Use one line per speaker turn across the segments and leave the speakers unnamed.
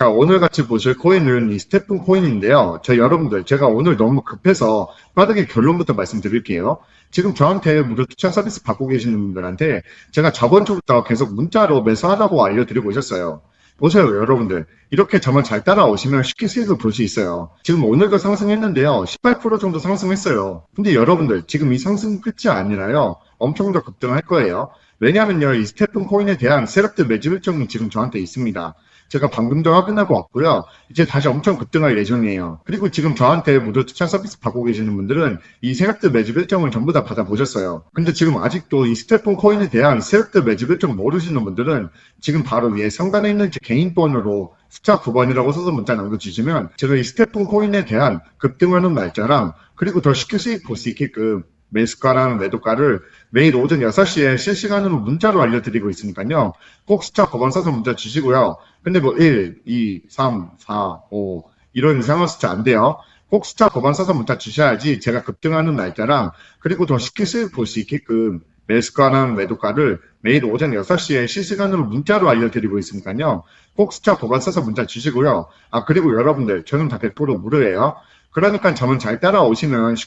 자, 오늘 같이 보실 코인은 이 스테픈 코인인데요. 저 여러분들, 제가 오늘 너무 급해서 빠르게 결론부터 말씀드릴게요. 지금 저한테 무료 투자 서비스 받고 계시는 분들한테 제가 저번 주부터 계속 문자로 매수하라고 알려드리고 있었어요. 보세요, 여러분들. 이렇게 저만 잘 따라오시면 쉽게 수익을 볼 수 있어요. 지금 오늘도 상승했는데요. 18% 정도 상승했어요. 근데 여러분들, 지금 이 상승 끝이 아니라요. 엄청 더 급등할 거예요. 왜냐면요, 이 스테픈 코인에 대한 세력들 매집 일정이 지금 저한테 있습니다. 제가 방금 전 확인하고 왔고요. 이제 다시 엄청 급등할 예정이에요. 그리고 지금 저한테 무료 투자 서비스 받고 계시는 분들은 이 세력들 매집 일정을 전부 다 받아보셨어요. 근데 지금 아직도 이 스테픈 코인에 대한 세력들 매집 일정 모르시는 분들은 지금 바로 위에 상단에 있는 제 개인 번호로 숫자 9번이라고 써서 문자 남겨주시면 제가 이 스테픈 코인에 대한 급등하는 날짜랑 그리고 더 쉽게 수익 볼 수 있게끔 매수가랑 매도가를 매일 오전 6시에 실시간으로 문자로 알려드리고 있으니까요. 꼭 숫자 9번 써서 문자 주시고요. 근데 뭐 1, 2, 3, 4, 5 이런 이상한 숫자 안 돼요. 꼭 숫자 9번 써서 문자 주셔야지 제가 급등하는 날짜랑 그리고 더 쉽게 수익 볼수 있게끔 매수가랑 매도가를 매일 오전 6시에 실시간으로 문자로 알려드리고 있으니까요. 꼭 숫자 9번 써서 문자 주시고요. 아, 그리고 여러분들, 저는 다 100% 무료예요. 그러니까 저는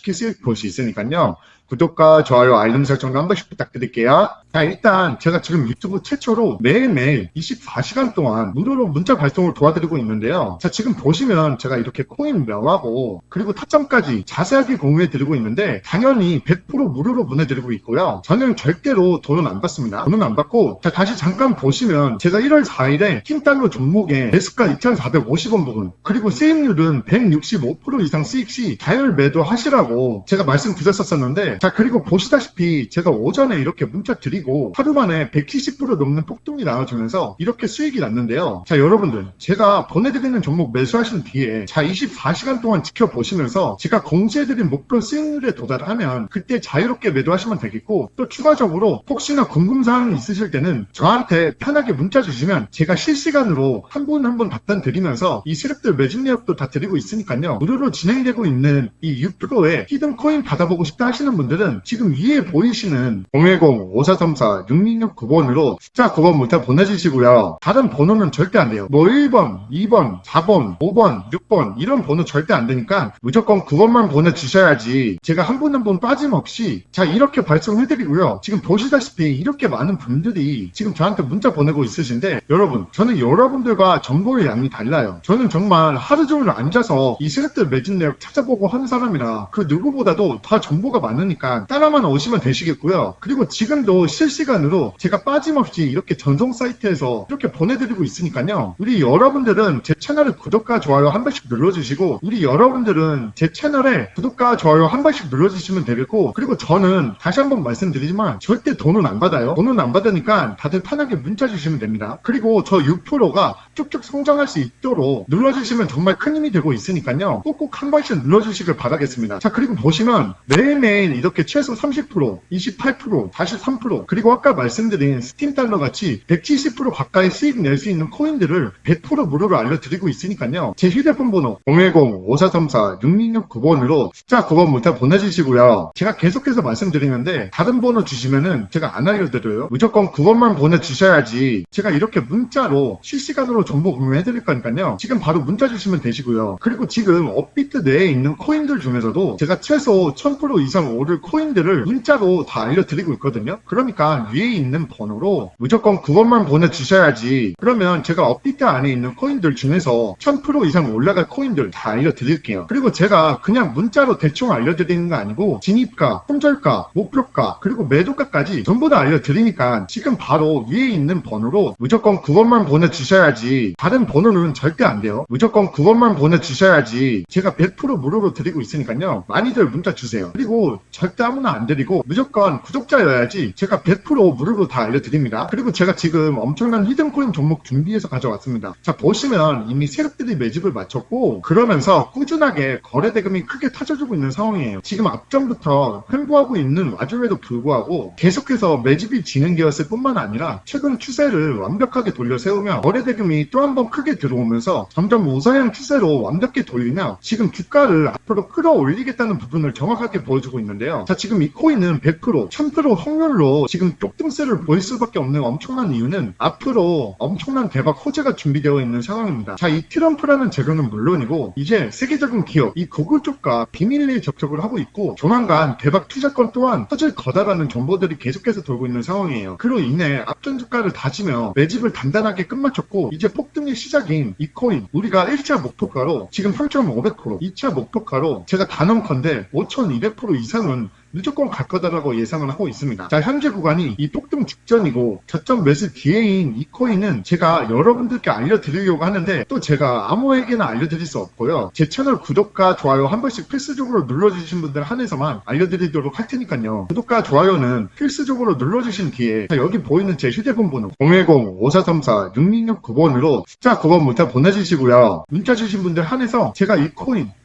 잘볼수 있으니까요. 구독과 좋아요, 알림 설정도 한 번씩 부탁드릴게요. 자, 일단 제가 지금 유튜브 최초로 매일매일 24시간 동안 무료로 문자 발송을 도와드리고 있는데요. 자, 지금 보시면 제가 이렇게 코인 명하고 그리고 타점까지 자세하게 공유해드리고 있는데 당연히 100% 무료로 보내드리고 있고요. 저는 절대로 돈은 안 받습니다. 돈은 안 받고 자, 다시 잠깐 보시면 제가 1월 4일에 흰달러 종목에 매수가 2,450원 부분 그리고 수익률은 165% 이상 수익 시 다열 매도 하시라고 제가 말씀드렸었었는데 자 그리고 보시다시피 제가 오전에 이렇게 문자 드리고 하루 만에 170% 넘는 폭등이 나와주면서 이렇게 수익이 났는데요. 자 여러분들 제가 보내드리는 종목 매수하신 뒤에 자 24시간 동안 지켜보시면서 제가 공지해드린 목표 수익률에 도달하면 그때 자유롭게 매도하시면 되겠고 또 추가적으로 혹시나 궁금사항이 있으실 때는 저한테 편하게 문자 주시면 제가 실시간으로 한 분 한 분 답변 드리면서 이 세력들 매집 내역도 다 드리고 있으니까요. 무료로 진행되고 있는 이 6%의 히든 코인 받아보고 싶다 하시는 분들 은 지금 위에 보이시는 010-5434-6669번으로 숫자 9번 문자 보내주시고요. 다른 번호는 절대 안 돼요. 뭐 1번, 2번, 4번, 5번, 6번 이런 번호 절대 안 되니까 무조건 9번만 보내주셔야지 제가 한 분 한 분 빠짐없이 자 이렇게 발송해드리고요. 지금 보시다시피 이렇게 많은 분들이 지금 저한테 문자 보내고 있으신데 여러분 저는 여러분들과 정보의 양이 달라요. 저는 정말 하루 종일 앉아서 이 세력들 매진 내역 찾아보고 하는 사람이라 그 누구보다도 다 정보가 많 으니까 따라만 오시면 되시겠고요. 그리고 지금도 실시간으로 제가 빠짐없이 이렇게 전송 사이트에서 이렇게 보내드리고 있으니까요. 우리 여러분들은 제 채널을 구독과 좋아요 한 번씩 눌러주시고 우리 여러분들은 제 채널에 구독과 좋아요 한 번씩 눌러주시면 되겠고 그리고 저는 다시 한번 말씀드리지만 절대 돈은 안 받아요. 돈은 안 받으니까 다들 편하게 문자 주시면 됩니다. 그리고 저 6%가 쭉쭉 성장할 수 있도록 눌러주시면 정말 큰 힘이 되고 있으니까요. 꼭꼭 한 번씩 눌러주시길 바라겠습니다. 자 그리고 보시면 매일매일 이렇게 최소 30%, 28%, 43% 그리고 아까 말씀드린 스팀 달러 같이 170% 가까이 수익 낼 수 있는 코인들을 100% 무료로 알려드리고 있으니까요. 제 휴대폰 번호 010-5434-6669번으로 숫자 9번 문자 보내주시고요. 제가 계속해서 말씀드리는데 다른 번호 주시면은 제가 안 알려드려요. 무조건 9번만 보내주셔야지 제가 이렇게 문자로 실시간으로 정보 공유해드릴 거니까요. 지금 바로 문자 주시면 되시고요. 그리고 지금 업비트 내에 있는 코인들 중에서도 제가 최소 1000% 이상 오를 코인들을 문자로 다 알려드리고 있거든요. 그러니까 위에 있는 번호로 무조건 9번만 보내주셔야지 그러면 제가 업비트 안에 있는 코인들 중에서 1000% 이상 올라갈 코인들 다 알려드릴게요. 그리고 제가 그냥 문자로 대충 알려드리는 거 아니고 진입가, 손절가, 목표가, 그리고 매도가까지 전부 다 알려드리니까 지금 바로 위에 있는 번호로 무조건 9번만 보내주셔야지 다른 번호는 절대 안 돼요. 무조건 9번만 보내주셔야지 제가 100% 무료로 드리고 있으니까요. 많이들 문자 주세요. 그리고 절대 아무나 안 드리고 무조건 구독자여야지 제가 100% 무료로 다 알려드립니다. 그리고 제가 지금 엄청난 히든코인 종목 준비해서 가져왔습니다. 자 보시면 이미 세력들이 매집을 마쳤고 그러면서 꾸준하게 거래 대금이 크게 터져주고 있는 상황이에요. 지금 앞전부터 횡보하고 있는 와중에도 불구하고 계속해서 매집이 진행되었을 뿐만 아니라 최근 추세를 완벽하게 돌려 세우며 거래 대금이 또 한 번 크게 들어오면서 점점 우상향 추세로 완벽히 돌리며 지금 주가를 앞으로 끌어올리겠다는 부분을 정확하게 보여주고 있는데요. 자, 지금 이 코인은 100%, 1000% 확률로 지금 쪽등세를 보일 수밖에 없는 엄청난 이유는 앞으로 엄청난 대박 호재가 준비되어 있는 상황입니다. 자, 이 트럼프라는 재료는 물론이고 이제 세계적인 기업, 이 구글 쪽과 비밀리에 접촉을 하고 있고 조만간 대박 투자권 또한 터질 거다라는 정보들이 계속해서 돌고 있는 상황이에요. 그로 인해 앞전 주가를 다지며 매집을 단단하게 끝마쳤고 이제 폭등의 시작인 이 코인 우리가 1차 목표가로 지금 3.500%, 2차 목표가로 제가 단언컨대 5,200% 이상은 무조건 갈 거다라고 예상을 하고 있습니다. 자, 현재 구간이 이 폭등 직전이고 저점 매수 기회인 이 코인은 제가 여러분들께 알려드리려고 하는데 또 제가 아무에게나 알려드릴 수 없고요. 제 채널 구독과 좋아요 한 번씩 필수적으로 눌러주신 분들 한해서만 알려드리도록 할 테니까요. 구독과 좋아요는 필수적으로 눌러주신 뒤에 자, 여기 보이는 제 휴대폰 번호 010-5434-6669번으로 숫자 9번부터 보내주시고요. 문자 주신 분들 한해서 제가 이 코인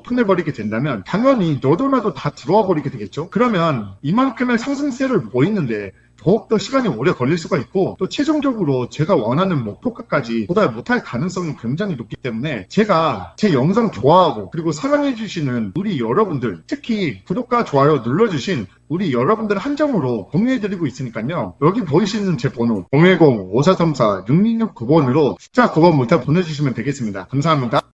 오픈해버리게 된다면 당연히 너도 나도 다 들어와 버리게 되겠죠. 그러면 이만큼의 상승세를 보이는데 더욱더 시간이 오래 걸릴 수가 있고 또 최종적으로 제가 원하는 목표가까지 도달 못할 가능성이 굉장히 높기 때문에 제가 제 영상 좋아하고 그리고 사랑해주시는 우리 여러분들 특히 구독과 좋아요 눌러주신 우리 여러분들 한정으로 공유해드리고 있으니까요. 여기 보이시는 제 번호 010-5434-6669번으로 숫자 9번부터 보내주시면 되겠습니다. 감사합니다.